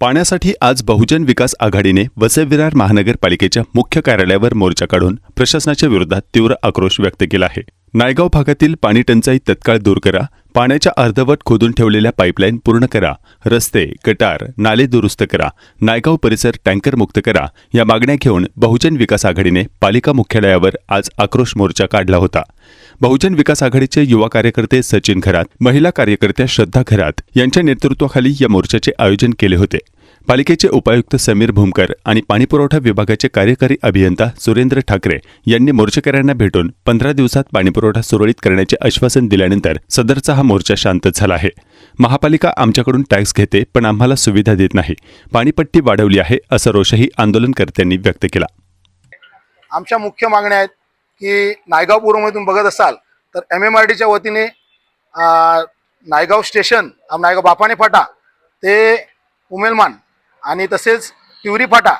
पाण्यासाठी आज बहुजन विकास आघाडीने वसई-विरार महानगरपालिकेच्या मुख्य कार्यालयावर मोर्चा काढून प्रशासनाच्या विरोधात तीव्र आक्रोश व्यक्त केला आहे. नायगाव भागातील पाणी टंचाई तत्काळ दूर करा पाण्याच्या अर्धवट खोदून ठेवलेल्या पाईपलाईन पूर्ण करा. रस्ते गटार नाले दुरुस्त करा. नायगाव परिसर टँकर मुक्त करा. या मागण्या घेऊन बहुजन विकास आघाडीने पालिका मुख्यालयावर आज आक्रोश मोर्चा काढला होता. बहुजन विकास आघाडीचे युवा कार्यकर्ते सचिन घरात महिला कार्यकर्त्या श्रद्धा घरात यांच्या नेतृत्वाखाली या मोर्चाचे आयोजन केले होते. पालिकेचे उपायुक्त समीर भूमकर आणि पाणीपुरवठा विभागाचे कार्यकारी अभियंता सुरेंद्र ठाकरे यांनी मोर्चेकऱ्यांना भेटून पंधरा दिवसात पाणीपुरवठा सुरळीत करण्याचे आश्वासन दिल्यानंतर सदरचा हा मोर्चा शांत झाला आहे. महापालिका आमच्याकडून टॅक्स घेते पण आम्हाला सुविधा देत नाही. पाणीपट्टी वाढवली आहे असं रोषही आंदोलनकर्त्यांनी व्यक्त केला. आमच्या मुख्य मागण्या आहेत की नायगाव पूर्वमधून बघत असाल तर एम एम आर डीच्या वतीने नायगाव स्टेशन नायगाव बापाने फाटा ते उमेलमान आणि तसेच तिवरी फाटा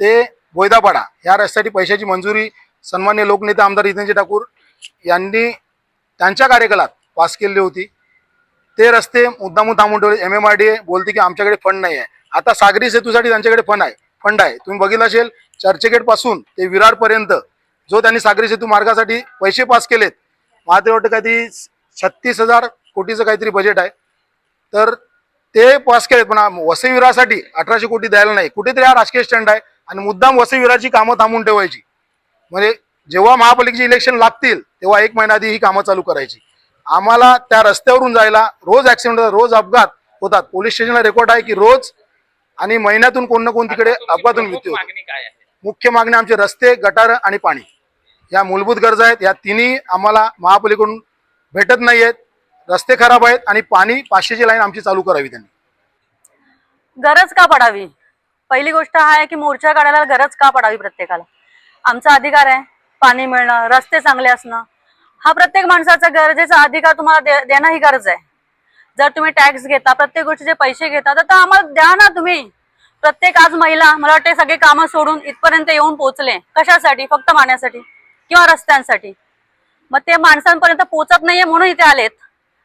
ते बोयदापाडा या रस्त्यासाठी पैशाची मंजुरी सन्मान्य लोकनेते आमदार हितेंद्र ठाकूर यांनी त्यांच्या कार्यकालात पास केलेली होती. ते रस्ते मुद्दामून थांबून ठेवले. एम एम आर डी बोलते की आमच्याकडे फंड नाही आहे आता सागरी सेतूसाठी त्यांच्याकडे फंड आहे. फंड आहे. तुम्ही बघितलं असेल चर्चगेटपासून ते विरारपर्यंत जो त्यांनी सागरी सेतू मार्गासाठी पैसे पास केलेत मला ते वाटतं काहीतरी छत्तीस हजार कोटीचं काहीतरी बजेट आहे. तर ते पास केलेत पण आम- वसई विरासाठी अठराशे कोटी द्यायला नाही. कुठेतरी हा राजकीय स्टँड आहे आणि मुद्दाम वसई विराची कामं थांबून ठेवायची. म्हणजे जेव्हा महापालिकेची इलेक्शन लागतील तेव्हा एक महिना आधी ही कामं चालू करायची. आम्हाला त्या रस्त्यावरून जायला रोज ऍक्सिडेंट होतात रोज अपघात होतात. पोलीस स्टेशनला रेकॉर्ड आहे की रोज आणि महिन्यातून कोण ना कोण तिकडे अपघातून मृत्यू मुख्य मागणी आमचे रस्ते गटार आणि पाणी. या मूलभूत गरजा आहेत. या तिन्ही आम्हाला महापालिकेकडून भेटत नाही आहेत रस्ते खराब आहेत आणि पाणी पाचशेची लाईन आमची चालू करावी त्यांनी. गरज का पडावी? पहिली गोष्ट हा आहे की मोर्चा काढायला गरज का पडावी प्रत्येकाला? आमचा अधिकार आहे पाणी मिळणं रस्ते चांगले असणं. हा प्रत्येक माणसाचा गरजेचा अधिकार तुम्हाला दे- देणं ही गरज आहे. जर तुम्ही टॅक्स घेता प्रत्येक गोष्टीचे पैसे घेता तर आम्हाला द्या ना तुम्ही. प्रत्येक आज महिला मला वाटते सगळे कामं सोडून इथपर्यंत येऊन पोहोचले. कशासाठी? फक्त पाण्यासाठी किंवा रस्त्यांसाठी? मग ते माणसांपर्यंत पोहोचत नाहीये म्हणून इथे आलेत.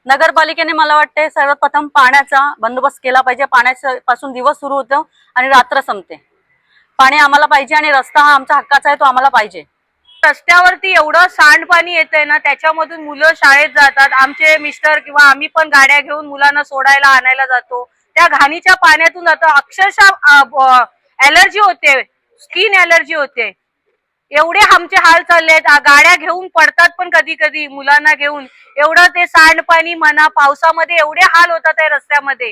नगरपालिकेने मला वाटते सर्वप्रथम पाण्याचा बंदोबस्त केला पाहिजे. पाण्याच्या पासून दिवस सुरू होतो आणि रात्र संपते. पाणी आम्हाला पाहिजे आणि रस्ता हा आमचा हक्काचा आहे तो आम्हाला पाहिजे. रस्त्यावरती एवढं सांडपाणी येतंय ना त्याच्यामधून मुलं शाळेत जातात. आमचे मिस्टर किंवा आम्ही पण गाड्या घेऊन मुलांना सोडायला आणायला जातो. त्या घाणीच्या पाण्यातून जातो अक्षरशः एलर्जी होते. स्किन एलर्जी होते. एवढे आमचे हाल चालले आहेत गाड्या घेऊन पडतात पण कधी कधी मुलांना घेऊन. एवढं ते सांडपाणी म्हणा पावसामध्ये एवढे हाल होतात त्या रस्त्यामध्ये.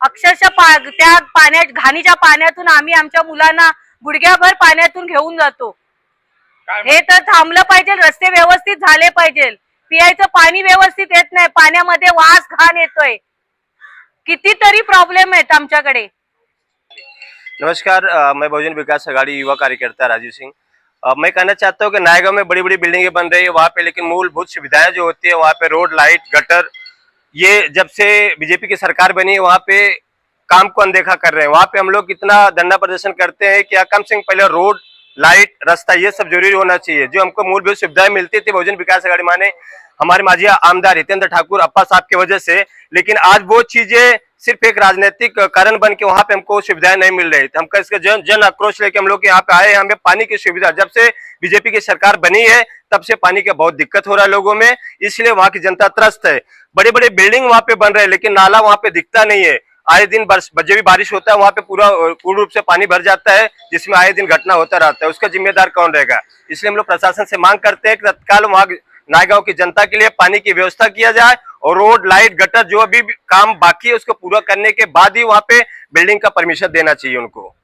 अक्षरशः पा त्या पाण्यात घाणीच्या पाण्यातून आम्ही आमच्या मुलांना गुडघ्याभर पाण्यातून घेऊन जातो. हे तर थांबलं पाहिजे रस्ते व्यवस्थित झाले पाहिजे. पियायचं पाणी व्यवस्थित येत नाही पाण्यामध्ये वास घाण येतोय. कितीतरी प्रॉब्लेम आहेत आमच्याकडे. नमस्कार मैं बहुजन विकास अघाड़ी युवा कार्यकर्ता राजीव सिंह अ, मैं कहना चाहता हूँ कि नायगांव में बड़ी बड़ी बिल्डिंगें बन रही है, वहाँ पे लेकिन मूलभूत सुविधाएँ जो होती है, वहाँ पे रोड, लाइट, गटर, ये जब से बीजेपी की सरकार बनी है वहाँ पे काम को अनदेखा कर रहे हैं। वहाँ पे हम लोग इतना धरना प्रदर्शन करते हैं कि कम से कम पहले रोड लाइट, रास्ता, ये सब ज़रूरी होना चाहिए। जो हमको मूलभूत सुविधाएँ मिलती थी बहुजन विकास अघाड़ी माने, हमारे माजी आमदार हितेंद्र ठाकुर, अप्पा साहब की वजह से, लेकिन आज वो चीज़ें सिर्फ़ एक राजनीतिक कारण बन के वहाँ पे हमको सुविधाएँ नहीं मिल रही हम इसका जन जन आक्रोश लेके हम लोग यहाँ पे आए हमें पानी की सुविधा, जब से बीजेपी की सरकार बनी है, तब से पानी का बहुत दिक्कत हो रहा है लोगों में, इसलिए वहाँ की जनता त्रस्त है। बड़े बड़े बिल्डिंग वहाँ पे बन रहे हैं, लेकिन नाला वहाँ पे दिखता नहीं है। आए दिन जब भी बारिश होता है, वहाँ पे पूरा पूर्ण रूप से पानी भर जाता है, जिसमें आए दिन घटना होता रहता है, उसका जिम्मेदार कौन रहेगा? इसलिए हम लोग प्रशासन से मांग करते हैं कि तत्काल वहाँ नायगांव की जनता के लिए पानी की व्यवस्था किया जाए और रोड, लाइट, गटर, जो अभी काम बाकी है, उसको पूरा करने के बाद ही वहाँ पे बिल्डिंग का परमिशन देना चाहिए उनको।